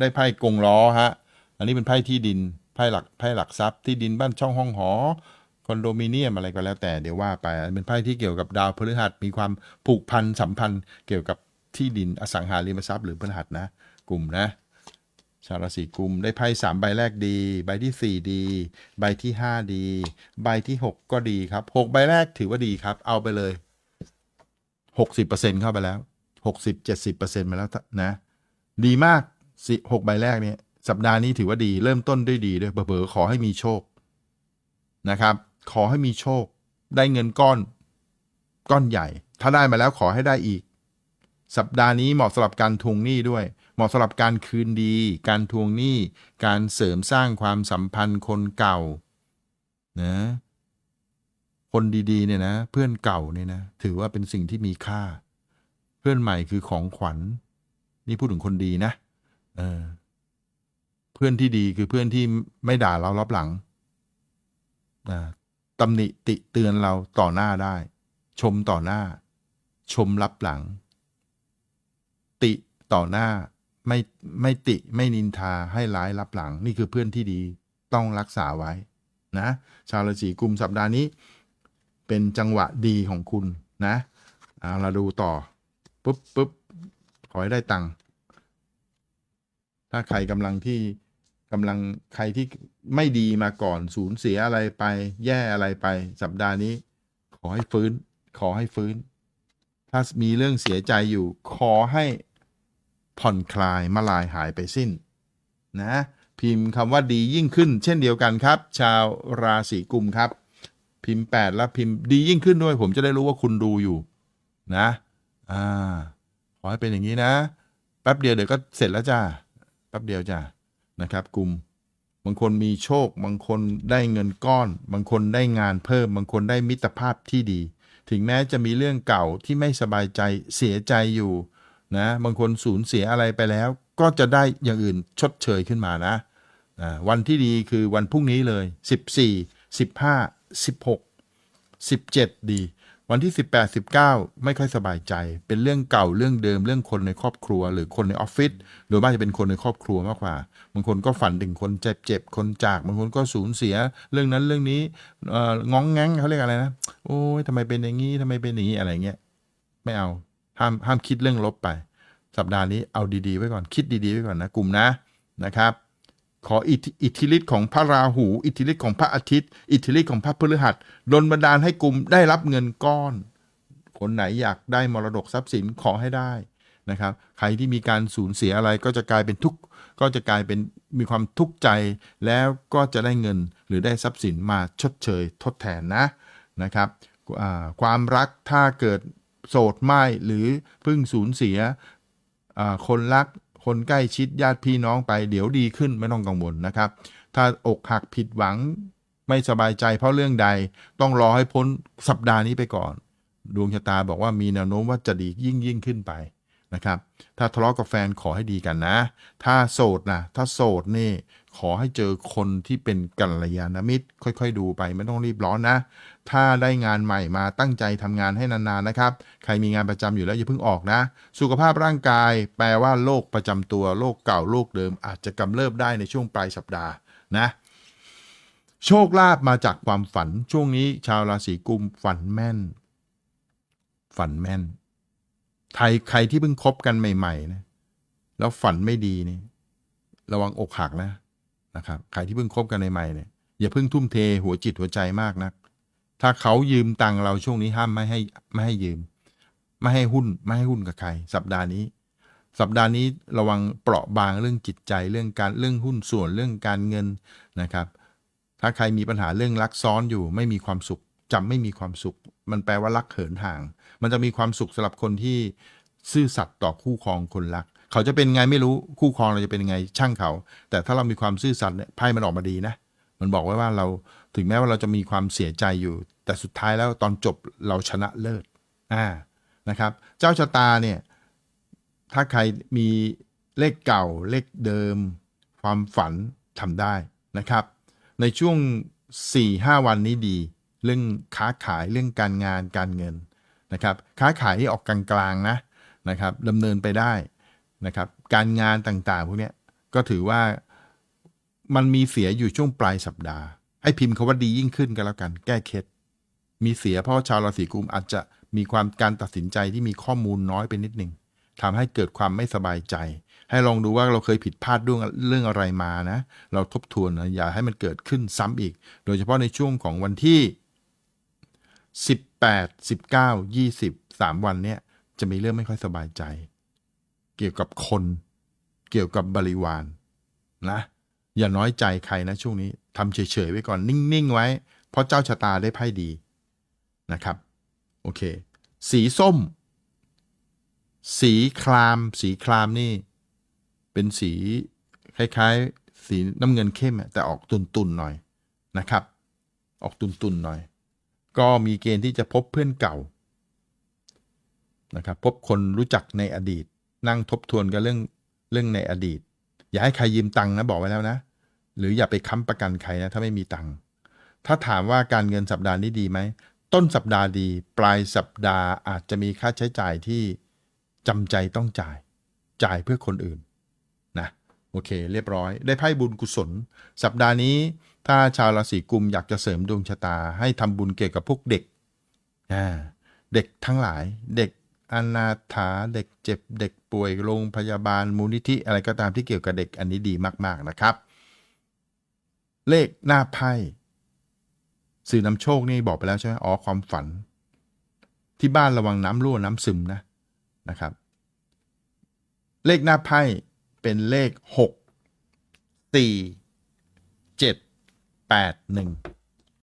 ได้ไพ่กงล้อฮะ อันนี้เป็นไพ่ที่ดิน ไพ่หลัก ไพ่หลักทรัพย์ ที่ดินบ้านช่องห้องหอ คอนโดมิเนียมอะไรก็แล้วแต่เดี๋ยวว่าไป อันเป็นไพ่ที่เกี่ยวกับดาวพฤหัส มีความผูกพันสัมพันธ์เกี่ยวกับที่ดินอสังหาริมทรัพย์หรือพฤหัสนะ กลุ่มนะ ชาวราศีกุมได้ไพ่สามใบแรกดี ใบที่สี่ดี ใบที่ห้าดี ใบที่หกก็ดีครับหกใบแรกถือว่าดีครับ เอาไปเลยหกสิบเปอร์เซ็นเข้าไปแล้วหกสิบเจ็ดสิบเปอร์เซ็นมาแล้วนะ ดีมาก สิหกใบแรกเนี่ยสัปดาห์นี้ถือว่าดีเริ่มต้นด้วยดีด้วยเผลอๆขอให้มีโชคนะครับ ขอให้มีโชค ได้เงินก้อน ก้อนใหญ่ ถ้าได้มาแล้วขอให้ได้อีก สัปดาห์นี้เหมาะสำหรับการทวงหนี้ด้วย เหมาะสำหรับการคืนดี การทวงหนี้ การเสริมสร้างความสัมพันธ์คนเก่านะคนดีๆเนี่ยนะ เพื่อนเก่าเนี่ยนะถือว่าเป็นสิ่งที่มีค่า เพื่อนใหม่คือของขวัญ นี่พูดถึงคนดีนะ เออ เพื่อนที่ดีคือเพื่อนที่ไม่ด่าเรารับหลังอ่าตำหนิติเตือนเราต่อหน้าได้ ชมต่อหน้า ชมรับหลัง ติต่อหน้าไม่ไม่ติไม่นินทาให้ร้ายรับหลัง นี่คือเพื่อนที่ดีต้องรักษาไว้ นะ ชาวราศีกุมสัปดาห์นี้ เป็นจังหวะดีของคุณนะเอาเราดูต่อปุ๊บปุ๊บขอให้ได้ตังค์ ถ้าใครกำลังที่กำลังใครที่ไม่ดีมาก่อนสูญเสียอะไรไป แย่อะไรไป สัปดาห์นี้ ขอให้ฟื้น ขอให้ฟื้น ถ้ามีเรื่องเสียใจอยู่ ขอให้ผ่อนคลายมาลายหายไปสิ้น นะ พิมพ์คำว่าดียิ่งขึ้น เช่นเดียวกันครับ ชาวราศีกุมครับ พิมพ์ 8 แล้วพิมพ์ดียิ่งขึ้นด้วย ผมจะได้รู้ว่าคุณดูอยู่ นะ อ่า ขอให้เป็นอย่างนี้นะ แป๊บเดียวเดี๋ยวก็เสร็จแล้วจ้า ป๊บเดียวจ้านะครับ กลุ่มบางคนมีโชค บางคนได้เงินก้อน บางคนได้งานเพิ่ม บางคนได้มิตรภาพที่ดี ถึงแม้จะมีเรื่องเก่าที่ไม่สบายใจเสียใจอยู่นะบางคนสูญเสียอะไรไปแล้ว ก็จะได้อย่างอื่นชดเชยขึ้นมานะอ่าวันที่ดีคือวันพรุ่งนี้เลย 14 15 16 17 ดี วันที่ 18 19 ไม่ค่อยสบายใจ เป็นเรื่องเก่าเรื่องเดิมเรื่องคนในครอบครัว หรือคนในออฟฟิศหรือว่าจะเป็นคนในครอบครัวมากกว่าบางคนก็ฝันถึงคนเจ็บเจ็บคนจากบางคนก็สูญเสีย เรื่องนั้นเรื่องนี้เอ่ององแงงเขาเรียกอะไรนะโอ้ยทำไมเป็นอย่างนี้ทำไมเป็นอย่างนี้อะไรเงี้ยไม่เอาห้ามห้ามคิดเรื่องลบไป สัปดาห์นี้เอาดีๆไว้ก่อนคิดดีๆไว้ก่อนนะกลุ่มนะนะครับ ขออิทธิฤทธิ์ของพระราหู อิทธิฤทธิ์ของพระอาทิตย์ อิทธิฤทธิ์ของพระพฤหัสดลบันดาลให้กลุ่มได้รับเงินก้อน คนไหนอยากได้มรดกทรัพย์สินขอให้ได้นะครับ ใครที่มีการสูญเสียอะไรก็จะกลายเป็นทุกข์ก็จะกลายเป็นมีความทุกข์ใจ แล้วก็จะได้เงินหรือได้ทรัพย์สินมาชดเชยทดแทนนะนะครับความรักถ้าเกิดโสดไม่หรือเพิ่งสูญเสียคนรัก คนใกล้ชิดญาติพี่น้องไปเดี๋ยวดีขึ้นไม่ต้องกังวลนะครับ ถ้าอกหักผิดหวังไม่สบายใจเพราะเรื่องใดต้องรอให้พ้นสัปดาห์นี้ไปก่อน ดวงชะตาบอกว่ามีแนวโน้มว่าจะดียิ่งยิ่งขึ้นไปนะครับ ถ้าทะเลาะกับแฟนขอให้ดีกันนะ ถ้าโสดนะถ้าโสดนี่ ขอให้เจอคนที่เป็นกัลยาณมิตร ค่อยๆ ดูไปไม่ต้องรีบร้อนนะ ถ้าได้งานใหม่มาตั้งใจทำงานให้นานๆนะครับ ใครมีงานประจำอยู่แล้วอย่าเพิ่งออกนะ สุขภาพร่างกาย แปลว่าโรคประจำตัวโรคเก่าโรคเดิม อาจจะกำเริบได้ในช่วงปลายสัปดาห์นะโชคลาภมาจากความฝันช่วงนี้ชาวราศีกุมฝันแม่น ฝันแม่นใครใครที่เพิ่งคบกันใหม่ๆนะแล้วฝันไม่ดีนี่ระวังอกหักนะ นะครับใครที่เพิ่งคบกันใหม่ๆเนี่ยอย่าเพิ่งทุ่มเทหัวจิตหัวใจมากนะัก ถ้าเขายืมตังเราช่วงนี้ห้ามไม่ให้ไม่ให้ยืม ไม่ให้หุ้นไม่ให้หุ้นกับใคร สัปดาห์นี้ สัปดาห์นี้ระวังเปราะบางเรื่องจิตใจเรื่องการเรื่องหุ้นส่วนเรื่องการเงินนะครับ ถ้าใครมีปัญหาเรื่องรักซ้อนอยู่ไม่มีความสุขจำไม่มีความสุข มันแปลว่ารักเหินห่าง มันจะมีความสุขสำหรับคนที่ซื่อสัตย์ต่อคู่ครองคนรัก เขาจะเป็นไงไม่รู้คู่ครองเราจะเป็นยังไงช่างเขา แต่ถ้าเรามีความซื่อสัตย์เนี่ยไพ่มันออกมาดีนะ มันบอกไว้ว่าเราถึงแม้ว่าเราจะมีความเสียใจอยู่ แต่สุดท้ายแล้วตอนจบเราชนะเลิศอ่านะครับ เจ้าชะตาเนี่ยถ้าใครมีเลขเก่าเลขเดิม ความฝันทำได้นะครับ ในช่วง 4-5 วันนี้ดี เรื่องค้าขายเรื่องการงานการเงินนะครับ ค้าขายที่ออกกลางๆนะนะครับดำเนินไปได้ นะครับ การงานต่างๆ พวกนี้ก็ถือว่ามันมีเสียอยู่ช่วงปลายสัปดาห์ ให้พิมพ์คาว่าดียิ่งขึ้นก็แล้วกัน แก้เคล็ดมีเสียเพราะชาวราศีกุมอาจจะมีความการตัดสินใจที่มีข้อมูลน้อยไปนิดหนึ่งทำให้เกิดความไม่สบายใจ ให้ลองดูว่าเราเคยผิดพลาดเรื่องเรื่องอะไรมานะ เราทบทวนนะอย่าให้มันเกิดขึ้นซ้ำอีก โดยเฉพาะในช่วงของวันที่ 18 19 20 3 วันเนี้ยจะมีเรื่องไม่ค่อยสบายใจ เกี่ยวกับคน เกี่ยวกับบริวารนะ อย่าน้อยใจใครนะช่วงนี้ทำเฉยๆไว้ก่อนนิ่งๆไว้ เพราะเจ้าชะตาได้ไพ่ดีนะครับ โอเค สีส้ม สีคราม สีครามนี่ เป็นสีคล้ายๆ สีน้ำเงินเข้มแต่ออกตุนๆหน่อยนะครับ ออกตุนๆหน่อย ก็มีเกณฑ์ที่จะพบเพื่อนเก่านะครับ พบคนรู้จักในอดีต นั่งทบทวนกันเรื่องเรื่องในอดีต อย่าให้ใครยืมตังค์นะบอกไว้แล้วนะ หรืออย่าไปค้ำประกันใครนะถ้าไม่มีตังค์ถ้าถามว่าการเงินสัปดาห์นี้ดีไหมต้นสัปดาห์ดี ปลายสัปดาห์อาจจะมีค่าใช้จ่ายที่จำใจต้องจ่าย จ่ายเพื่อคนอื่นนะโอเค เรียบร้อย ได้ไพ่บุญกุศล สัปดาห์นี้ถ้าชาวราศีกุมอยากจะเสริมดวงชะตา ให้ทำบุญเกี่ยวกับพวกเด็ก เด็กทั้งหลายเด็ก อนาถาเด็กเจ็บเด็กป่วยโรงพยาบาลมูลนิธิอะไรก็ตามที่เกี่ยวกับเด็กอันนี้ดีมากๆนะครับ เลขหน้าไพ่สื่อนำโชคนี่บอกไปแล้วใช่ไหมอ๋อความฝัน ที่บ้านระวังน้ำรั่วน้ำซึมนะนะครับ เลขหน้าไพ่เป็นเลขหกสี่เจ็ดแปดหนึ่ง